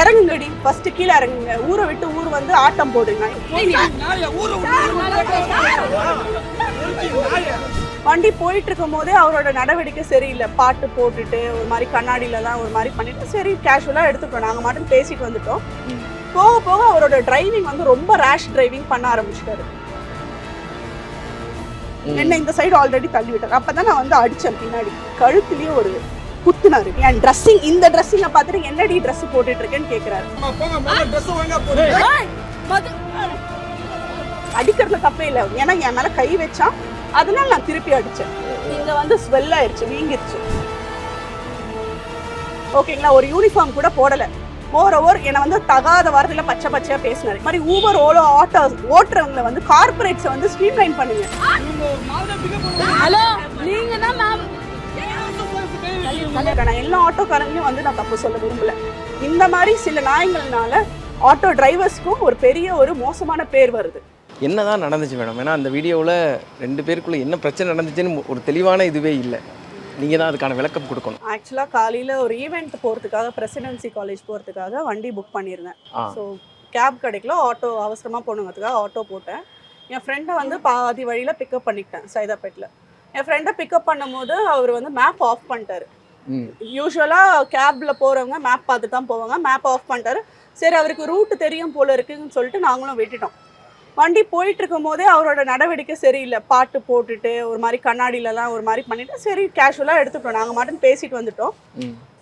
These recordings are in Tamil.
இறங்குங்கடி. ஃபர்ஸ்ட் கீழே இறங்குங்க. ஊரை விட்டு ஊர் வந்து ஆட்டம் போடுங்க. வண்டி போயிட்டு இருக்கும் போதே அவரோட நடவடிக்கை சரியில்லை. பாட்டு போட்டுட்டு ஒரு மாதிரி கண்ணாடியில தான் ஒரு மாதிரி பண்ணிட்டு சரி கேஷுவலா எடுத்துட்டோம் நாங்க மட்டும் பேசிட்டு வந்துட்டோம். போக போக அவரோட டிரைவிங் வந்து ரொம்ப ரேஷ் டிரைவிங் பண்ண ஆரம்பிச்சிட்டாரு. என்ன இந்த சைடு ஆல்ரெடி தள்ளி விட்டாரு. அப்பதான் நான் வந்து அடிச்சேன் பின்னாடி. கழுத்துலயே ஒரு குத்துனாரு. என் ட்ரெஸ்ஸிங் இந்த ட்ரெஸ்ஸிங்க பார்த்துட்டு என்னடி ட்ரெஸ் போட்டுட்டு இருக்கேன்னு கேக்குறாரு. அடிக்கிறதுல தப்பே இல்லை. ஏன்னா என் மேல கை வச்சான் அதனால நான் திருப்பி அடிச்சேன். இங்க வந்து ஸ்வெல் ஆயிருச்சு வீங்கிருச்சு. ஓகேங்களா? ஒரு யூனிஃபார்ம் கூட போடல. மோர் ஓவர் என்னை வந்து தகாத வாரத்துல பச்சை பச்சையா பேசினாரு. இந்த மாதிரி ஊபர் ஓலோ ஆட்டோ ஓட்டுறவங்களை வந்து கார்பரேட்ஸை வந்து ஸ்ட்ரீம் பண்ணுங்க. ஹலோ நீங்க தான் மேம் நான் எல்லா ஆட்டோக்காரங்களையும் வந்து நான் தப்பு சொல்ல விரும்பல. இந்த மாதிரி சில நாய்கள்னால ஆட்டோ டிரைவர்ஸ்க்கும் ஒரு பெரிய ஒரு மோசமான பேர் வருது. என்னதான் நடந்துச்சு மேடம் ஏன்னா அந்த வீடியோவில் ரெண்டு பேருக்குள்ள என்ன பிரச்சனை நடந்துச்சுன்னு ஒரு தெளிவான இதுவே இல்லை. நீங்கள் தான் அதுக்கான விளக்கம் கொடுக்கணும். ஆக்சுவலாக காலையில் ஒரு ஈவெண்ட் போகிறதுக்காக பிரசிடென்சி காலேஜ் போகிறதுக்காக வண்டி புக் பண்ணியிருந்தேன். ஸோ கேப் கிடைக்கல ஆட்டோ அவசரமாக போகணுங்கிறதுக்காக ஆட்டோ போட்டேன். என் ஃப்ரெண்டை வந்து பாதி வழியில் பிக்கப் பண்ணிக்கிட்டேன் சைதாப்பேட்டில் என் ஃப்ரெண்டை பிக்கப் பண்ணும்போது அவர் வந்து மேப் ஆஃப் பண்ணிட்டாரு. யூஸ்வலாக கேப்பில் போகிறவங்க மேப் பார்த்து தான் போவாங்க. மேப் ஆஃப் பண்ணிட்டாரு. சரி அவருக்கு ரூட் தெரியும் போல இருக்குன்னு சொல்லிட்டு நாங்களும் விட்டுட்டோம். வண்டி போயிட்டு இருக்கும் போதே அவரோட நடவடிக்கை சரியில்லை. பாட்டு போட்டுட்டு ஒரு மாதிரி கண்ணாடியிலலாம் ஒரு மாதிரி பண்ணிட்டு சரி கேஷுவலாக எடுத்துட்டோம். நாங்கள் மட்டும் பேசிட்டு வந்துட்டோம்.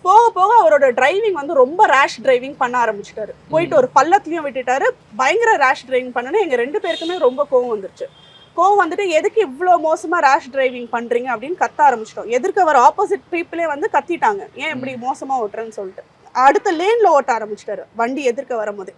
போக போக அவரோட டிரைவிங் வந்து ரொம்ப ரேஷ் டிரைவிங் பண்ண ஆரம்பிச்சிட்டாரு. போயிட்டு ஒரு பள்ளத்துலயும் விட்டுட்டாரு. பயங்கர ரேஷ் டிரைவிங் பண்ணனே எங்க ரெண்டு பேருக்குமே ரொம்ப கோவம் வந்துருச்சு. கோவம் வந்துட்டு எதுக்கு இவ்வளோ மோசமா ரேஷ் டிரைவிங் பண்றீங்க? அப்படின்னு கத்த ஆரம்பிச்சிட்டோம். எதிர்க்க வர ஆப்போசிட் பீப்புளே வந்து கத்திட்டாங்க. ஏன் இப்படி மோசமா ஓட்டுறேன்னு சொல்லிட்டு. அடுத்த லேன்ல ஓட்ட ஆரம்பிச்சிட்டாரு. வண்டி எதிர்க்க வரும்போது.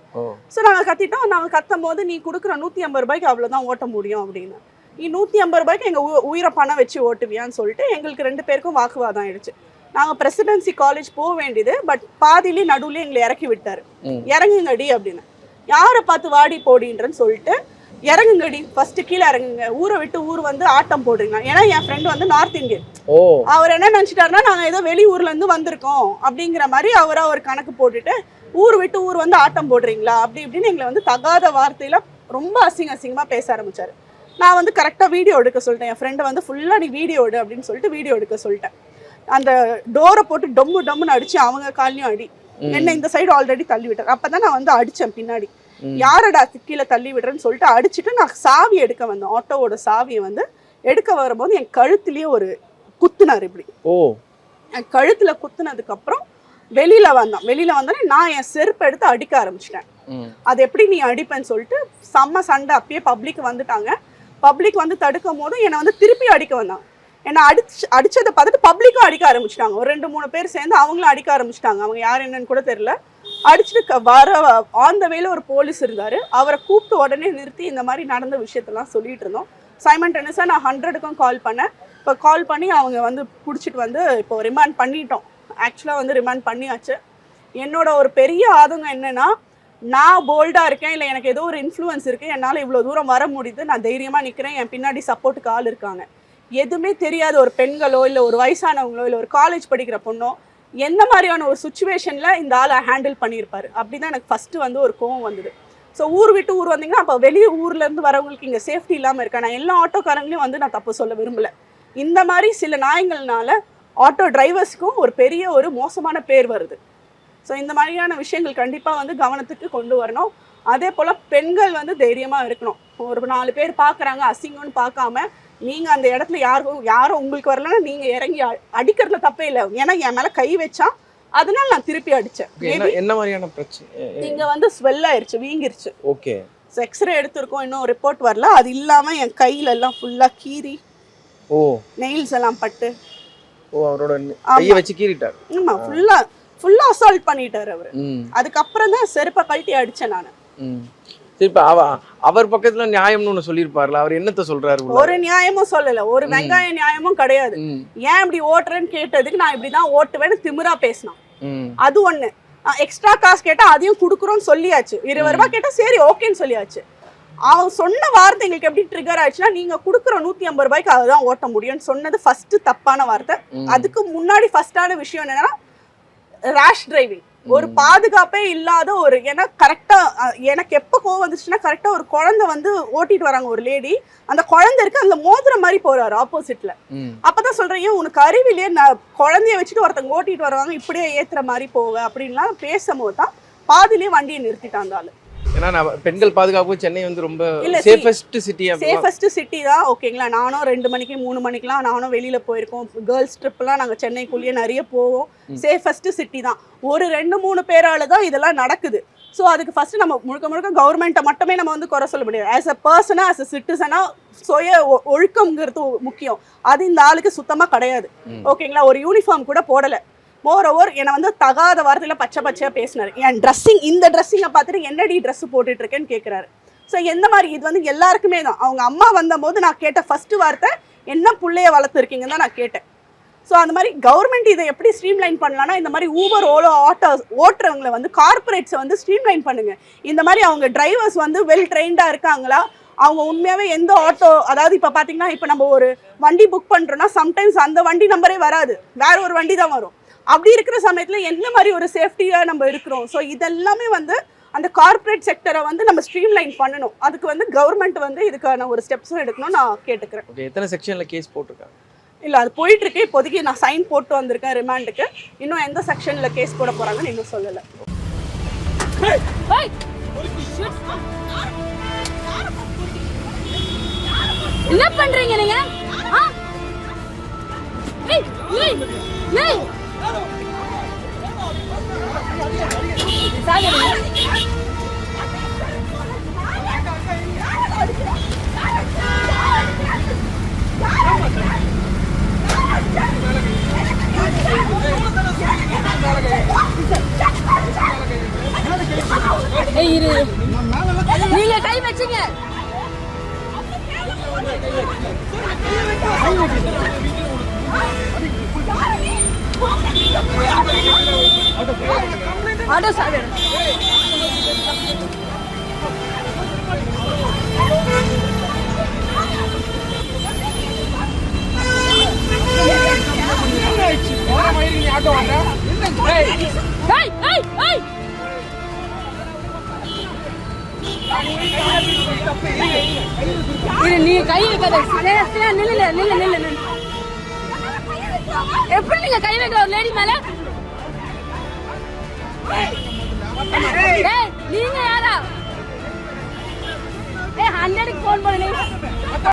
ஸோ நாங்கள் கத்திட்டோம். நாங்கள் கத்தும் போது நீ கொடுக்குற நூற்றி ஐம்பது ரூபாய்க்கு அவ்வளோதான் ஓட்ட முடியும் அப்படின்னு. நீ நூற்றி ஐம்பது ரூபாய்க்கு எங்கள் உயிரை பணம் வச்சு ஓட்டுவியான்னு சொல்லிட்டு எங்களுக்கு ரெண்டு பேருக்கும் வாக்குவாதம் ஆயிடுச்சு. நாங்கள் பிரசிடென்சி காலேஜ் போக வேண்டியது பட் பாதியிலே நடுவுல எங்களை இறக்கி விட்டாரு. இறங்குங்கடி அப்படின்னு. யாரை பார்த்து வாடி போடின்றன்னு சொல்லிட்டு இறங்குங்கடி. ஃபர்ஸ்ட் கீழே இறங்குங்க. ஊரை விட்டு ஊர் வந்து ஆட்டம் போடுறீங்க. ஏன்னா என் ஃப்ரெண்டு வந்து நார்த் இந்தியன் அவர் என்ன நினைச்சிட்டாருன்னா நாங்க ஏதோ வெளியூர்ல இருந்து வந்திருக்கோம் அப்படிங்கிற மாதிரி அவரா ஒரு கணக்கு போட்டுட்டு ஊர் விட்டு ஊர் வந்து ஆட்டம் போடுறீங்களா? அப்படி இப்படின்னு எங்களை வந்து தகாத வார்த்தையில ரொம்ப அசிங்க அசிங்கமா பேச ஆரம்பிச்சாரு. நான் வந்து கரெக்டா வீடியோ எடுக்க சொல்லிட்டேன். என் ஃப்ரெண்டை வந்து ஃபுல்லா நீ வீடியோ எடு அப்படின்னு சொல்லிட்டு வீடியோ எடுக்க சொல்லிட்டேன். அந்த டோரை போட்டு டொம்மு டொம்முன்னு அடிச்சு அவங்க கால்லையும் அடி. என்ன இந்த சைடு ஆல்ரெடி தள்ளி விட்டார். அப்பதான் நான் வந்து அடிச்சேன் பின்னாடி. யாரடா கீழே தள்ளி விடுறேன்னு சொல்லிட்டு அடிச்சுட்டு நான் சாவி எடுக்க வந்தேன். ஆட்டோவோட சாவியை வந்து எடுக்க வரும்போது என் கழுத்துலயே ஒரு குத்துனார் இப்படி. ஓ. என் கழுத்துல குத்துனதுக்கு அப்புறம் வெளியில வந்தான். வெளியில வந்தோடனே நான் என் செருப்பு எடுத்து அடிக்க ஆரம்பிச்சிட்டேன். அது எப்படி நீ அடிப்பேன்னு சொல்லிட்டு செம்ம சண்டை. அப்பயே பப்ளிக் வந்துட்டாங்க. பப்ளிக் வந்து தடுக்கும் போது என்னை வந்து திருப்பி அடிக்க வந்தாங்க என்னை அடிச்சு அடிச்சதை பார்த்துட்டு பப்ளிக்கும் அடிக்க ஆரம்பிச்சிட்டாங்க. ஒரு ரெண்டு மூணு பேர் சேர்ந்து அவங்களும் அடிக்க ஆரம்பிச்சிட்டாங்க. அவங்க யார் என்னன்னு கூட தெரியல. அடிச்சுட்டு வர ஆன் த வேல ஒரு போலீஸ் இருந்தார். அவரை கூப்பிட்டு உடனே நிறுத்தி இந்த மாதிரி நடந்த விஷயத்தெல்லாம் சொல்லிட்டு இருந்தோம். சைமன் டென்னிஸாக நான் ஹண்ட்ரடுக்கும் கால் பண்ணேன். இப்போ கால் பண்ணி அவங்க வந்து பிடிச்சிட்டு வந்து இப்போ ரிமாண்ட் பண்ணிட்டோம். ஆக்சுவலாக வந்து ரிமாண்ட் பண்ணியாச்சு. என்னோட ஒரு பெரிய ஆதங்கம் என்னென்னா நான் போல்டாக இருக்கேன் இல்லை எனக்கு ஏதோ ஒரு இன்ஃப்ளூயன்ஸ் இருக்குது என்னால் இவ்வளோ தூரம் வர முடியுது நான் தைரியமாக நிற்கிறேன் என் பின்னாடி சப்போர்ட்டுக்கு ஆள் இருக்காங்க. எதுவுமே தெரியாத ஒரு பெண்களோ இல்லை ஒரு வயசானவங்களோ இல்லை ஒரு காலேஜ் படிக்கிற பொண்ணோ எந்த மாதிரியான ஒரு சுச்சுவேஷனில் இந்த ஆளை ஹேண்டில் பண்ணியிருப்பாரு? அப்படி தான் எனக்கு ஃபஸ்ட்டு வந்து ஒரு கோவம் வந்தது. ஸோ ஊர் விட்டு ஊர் வந்தீங்கன்னா அப்போ வெளியே ஊர்லேருந்து வரவங்களுக்கு இங்கே சேஃப்டி இல்லாமல் இருக்கா? நான் எல்லா ஆட்டோக்காரங்களையும் வந்து நான் தப்பு சொல்ல விரும்பலை. இந்த மாதிரி சில நாய்ங்கள்னால ஆட்டோ டிரைவர்ஸ்க்கும் ஒரு பெரிய ஒரு மோசமான பேர் வருது. ஸோ இந்த மாதிரியான விஷயங்கள் கண்டிப்பாக வந்து கவனத்துக்கு கொண்டு வரணும். அதே போல் பெண்கள் வந்து தைரியமாக இருக்கணும். ஒரு நாலு பேர் பார்க்குறாங்க அசிங்கம்னு பார்க்காம நீங்கள் அந்த இடத்துல யாரும் யாரும் உங்களுக்கு வரலன்னா நீங்கள் இறங்கி அடிக்கிறதுல தப்பே இல்லை. ஏன்னா என் மேலே கை வச்சான் அதனால நான் திருப்பி அடித்தேன் என்ன மாதிரியான பிரச்சனை இங்கே வந்து ஸ்வெல் ஆயிருச்சு வீங்கிருச்சு. ஓகே. எக்ஸ்ரே எடுத்திருக்கோம் இன்னும் ரிப்போர்ட் வரல. அது இல்லாமல் என் கையில எல்லாம் ஃபுல்லாக கீறி ஓ. நெயில்ஸ் எல்லாம் பட்டு. ஓ அவரோட. கையை வச்சு கீறிட்டார். ஆமாம் ஃபுல்லாக ஃபுல்லாக அசால்ட் பண்ணிட்டார் அவர். அதுக்கப்புறம் தான் செருப்பை கழட்டி அடித்தேன் நான். இப்போ அவ அவர் பக்கத்துல நியாயம்னு ஒன்று சொல்லியிருப்பார்ல அவர் என்னத்த சொல்றாரு? ஒரு நியாயமும் சொல்லல. ஒரு. வெங்காய நியாயமும் கிடையாது. ஏன் இப்படி ஓட்டுறேன்னு கேட்டதுக்கு நான் இப்படி தான் ஓட்டுவேன்னு திமிரா பேசினான். அது ஒண்ணு. எக்ஸ்ட்ரா காசு கேட்டா அதையும் கொடுக்குறோம்னு சொல்லியாச்சு. இருபது ரூபாய் கேட்டா சரி ஓகேன்னு சொல்லியாச்சு. அவன் சொன்ன வார்த்தை எங்களுக்கு எப்படி ட்ரிகர் ஆயிடுச்சுன்னா நீங்க கொடுக்குற நூத்தி ஐம்பது ரூபாய்க்கு அதுதான் ஓட்ட முடியும்னு சொன்னது ஃபர்ஸ்ட் தப்பான வார்த்தை. அதுக்கு முன்னாடி ஃபர்ஸ்டான விஷயம் என்னன்னா ரேஷ் டிரைவிங் ஒரு பாதுகாப்பே இல்லாத ஒரு ஏன்னா கரெக்டா எனக்கு எப்போ கோவம் வந்துச்சுன்னா கரெக்டா ஒரு குழந்தை வந்து ஓட்டிட்டு வராங்க ஒரு லேடி அந்த குழந்தை இருக்கு அந்த மோதிர மாதிரி போறாரு ஆப்போசிட்ல அப்பதான் சொல்றேன் ஏன் உனக்கு அறிவிலேயே நான் குழந்தைய வச்சுட்டு ஒருத்தங்க ஓட்டிட்டு வருவாங்க இப்படியே ஏத்துற மாதிரி போவ? அப்படின்லாம் பேசும்போது தான் பாதியிலேயே வண்டியை நிறுத்திட்டான் அந்த ஆளு. ஏன்னா நான் பெண்கள் பாதுகாப்பு சென்னை வந்து ரொம்ப சேஃபஸ்ட் சிட்டி சேஃபஸ்ட் சிட்டி தான் ஓகேங்களா நானும் ரெண்டு மணிக்கு மூணு மணிக்கெலாம் நானும் வெளியில போயிருக்கோம். கேர்ள்ஸ் ட்ரிப்லாம் நாங்கள் சென்னைக்குள்ளேயே நிறைய போவோம். சேஃபஸ்ட் சிட்டி தான். ஒரு ரெண்டு மூணு பேரால தான் இதெல்லாம் நடக்குது. ஸோ அதுக்கு ஃபர்ஸ்ட் நம்ம முழுக்க முழுக்க கவர்மெண்ட்டை மட்டுமே நம்ம வந்து குறை சொல்ல முடியாது. ஆஸ் அ பர்சனா ஆஸ் அ சிட்டிசனா சுய ஒழுக்கம்ங்கிறது முக்கியம். அது இந்த ஆளுக்கு சுத்தமாக கிடையாது. ஓகேங்களா ஒரு யூனிஃபார்ம் கூட போடலை. மோர் ஓவர் என்னை வந்து தகாத வாரத்தில் பச்சை பச்சையாக பேசினார். என் ட்ரெஸ்ஸிங் இந்த ட்ரெஸ்ஸிங்கை பார்த்துட்டு என்னடி ட்ரெஸ் போட்டுட்டு இருக்கேன்னு கேட்குறாரு ஸோ எந்த மாதிரி இது வந்து எல்லாருக்குமே தான். அவங்க அம்மா வந்தபோது நான் கேட்ட ஃபஸ்ட்டு வார்த்தை என்ன பிள்ளைய வளர்த்துருக்கீங்கன்னு தான் நான் கேட்டேன். ஸோ அந்த மாதிரி கவர்மெண்ட் இதை எப்படி ஸ்ட்ரீம்லைன் பண்ணலாம்னா இந்த மாதிரி ஊபர் ஓலோ ஆட்டோ ஓட்டுறவங்களை வந்து கார்ப்பரேட்ஸை வந்து ஸ்ட்ரீம்லைன் பண்ணுங்கள் இந்த மாதிரி அவங்க டிரைவர்ஸ் வந்து வெல் ட்ரெயின்டாக இருக்காங்களா? அவங்க உண்மையாகவே எந்த ஆட்டோ அதாவது இப்போ பார்த்தீங்கன்னா இப்போ நம்ம ஒரு வண்டி புக் பண்ணுறோன்னா சம்டைம்ஸ் அந்த வண்டி நம்பரே வராது. வேற ஒரு வண்டி தான் வரும். அப்படி இருக்கிற சமயத்தில் எந்த மாதிரி ஒரு சேஃப்டியாக நம்ம இருக்கிறோம்? ஸோ இதெல்லாமே வந்து அந்த கார்ப்பரேட் செக்டரை வந்து நம்ம ஸ்ட்ரீம்லைன் பண்ணணும். அதுக்கு வந்து கவர்மெண்ட் வந்து இதுக்கான ஒரு ஸ்டெப்ஸும் எடுக்கணும் நான் கேட்டுக்கிறேன். ஓகே எத்தனை செக்ஷன்ல கேஸ் போட்டிருக்காங்க? இல்லை அது போயிட்டு இருக்கு இப்போதைக்கு நான் சைன் போட்டு வந்திருக்கேன் ரிமாண்டுக்கு இன்னும் எந்த செக்ஷனில் கேஸ் போட போறாங்கன்னு இன்னும் சொல்லலை. என்ன பண்றீங்க நீங்க? ஆ? ஏய் ஏய் ஏய் சாகரி ஏய் இரு நீங்க கை வச்சீங்க ஆட்டோ சாகர் ஏய் நீ கை வைக்காத நில்லு நில்லு நில்லு நில்லு. எப்படி நீங்க கை வைக்கிற ஒரு லேடி மேல? நீங்க யாரா? ஏய் ஹண்ட்ரடுக்கு போன் பண்ணு